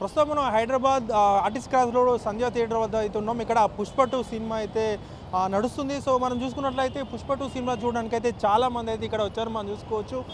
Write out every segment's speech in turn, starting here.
ప్రస్తుతం మనం Hyderabad RTC cross road Sandhya theatre వద్ద అయితే ఉన్నాం. ఇక్కడ పుష్ప టూ సినిమా అయితే నడుస్తుంది. సో మనం చూసుకున్నట్లయితే పుష్ప టూ సినిమా చూడడానికి అయితే చాలా మంది అయితే ఇక్కడ వచ్చారు. మనం చూసుకోవచ్చు.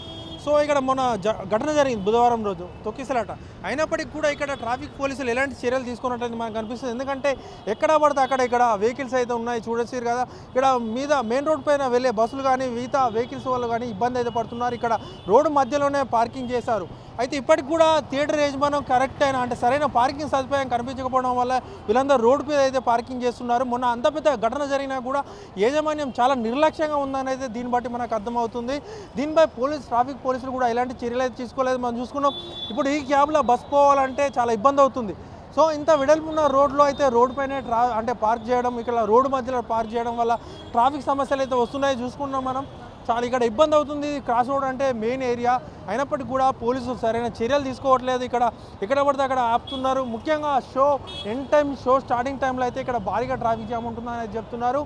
సో ఇక్కడ మొన్న జ- ఘటన జరిగింది బుధవారం రోజు తొక్కిసలాట. అయినప్పటికీ కూడా ఇక్కడ ట్రాఫిక్ పోలీసులు ఎలాంటి చర్యలు తీసుకున్నట్లయితే మనకు కనిపిస్తుంది ఎందుకంటే ఎక్కడ పడితే అక్కడ ఇక్కడ వెహికల్స్ అయితే ఉన్నాయి. చూడొచ్చు కదా. ఇక్కడ మీద మెయిన్ రోడ్ పైన వెళ్ళే బస్సులు కానీ మిగతా వెహికల్స్ వాళ్ళు కానీ ఇబ్బంది అయితే పడుతున్నారు. ఇక్కడ రోడ్డు మధ్యలోనే పార్కింగ్ చేశారు. అయితే ఇప్పటికి కూడా థియేటర్ యజమానం కరెక్ట్ అయిన అంటే సరైన పార్కింగ్ సదుపాయం కనిపించకపోవడం వల్ల వీళ్ళందరూ రోడ్డు మీద అయితే పార్కింగ్ చేస్తున్నారు. మొన్న అంత పెద్ద ఘటన జరిగినా కూడా యాజమాన్యం చాలా నిర్లక్ష్యంగా ఉందని అయితే దీన్ని బట్టి మనకు అర్థమవుతుంది. దీనిపై పోలీస్ ట్రాఫిక్ పోలీసులు కూడా ఎలాంటి చర్యలు అయితే తీసుకోలేదు. మనం చూసుకున్నాం ఇప్పుడు ఈ క్యాబ్లో బస్ పోవాలంటే చాలా ఇబ్బంది అవుతుంది. సో ఇంత వెడల్పున్న రోడ్లో అయితే రోడ్డు పైన ట్రా అంటే పార్క్ చేయడం ఇక్కడ రోడ్డు మధ్యలో పార్క్ చేయడం వల్ల ట్రాఫిక్ సమస్యలు అయితే వస్తున్నాయి. చూసుకున్నాం మనం. చాలా ఇక్కడ ఇబ్బంది అవుతుంది. క్రాస్ రోడ్ అంటే మెయిన్ ఏరియా. అయినప్పటికీ కూడా పోలీసులు సరైన చర్యలు తీసుకోవట్లేదు. ఇక్కడ ఎక్కడ పడితే అక్కడ ఆపుతున్నారు. ముఖ్యంగా show end time show starting టైంలో అయితే ఇక్కడ భారీగా ట్రాఫిక్ జామ్ ఉంటుందని చెప్తున్నారు.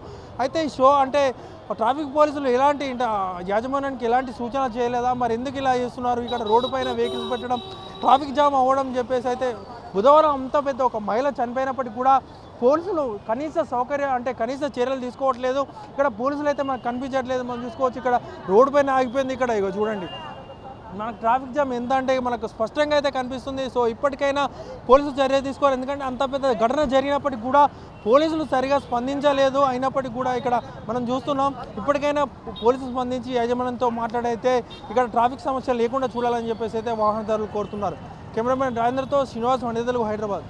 అయితే ఈ షో అంటే ట్రాఫిక్ పోలీసులు ఎలాంటి యాజమాన్యానికి ఎలాంటి సూచన చేయలేదా? మరి ఎందుకు ఇలా చేస్తున్నారు? ఇక్కడ రోడ్డు పైన వెహికల్స్ పెట్టడం ట్రాఫిక్ జామ్ అవ్వడం చెప్పేసి అయితే బుధవారం అంత పెద్ద ఒక మహిళ చనిపోయినప్పటికీ కూడా పోలీసులు కనీస సౌకర్యం అంటే కనీస చర్యలు తీసుకోవట్లేదు. ఇక్కడ పోలీసులు అయితే మనకు కనిపించట్లేదు. మనం చూసుకోవచ్చు ఇక్కడ రోడ్డు పైన ఆగిపోయింది ఇక్కడ. ఇక చూడండి. మనకు ట్రాఫిక్ జామ్ ఎంత అంటే మనకు స్పష్టంగా అయితే కనిపిస్తుంది. సో ఇప్పటికైనా పోలీసులు చర్య తీసుకోవాలి. ఎందుకంటే అంత పెద్ద ఘటన జరిగినప్పటికీ కూడా పోలీసులు సరిగా స్పందించలేదు. అయినప్పటికీ కూడా ఇక్కడ మనం చూస్తున్నాం. ఇప్పటికైనా పోలీసులు స్పందించి యాజమాన్యంతో మాట్లాడైతే ఇక్కడ ట్రాఫిక్ సమస్య లేకుండా చూడాలని చెప్పేసి అయితే వాహనదారులు కోరుతున్నారు. కెమెరామెన్ రాజేంద్రతో శ్రీనివాస్ వండేదలు హైదరాబాద్.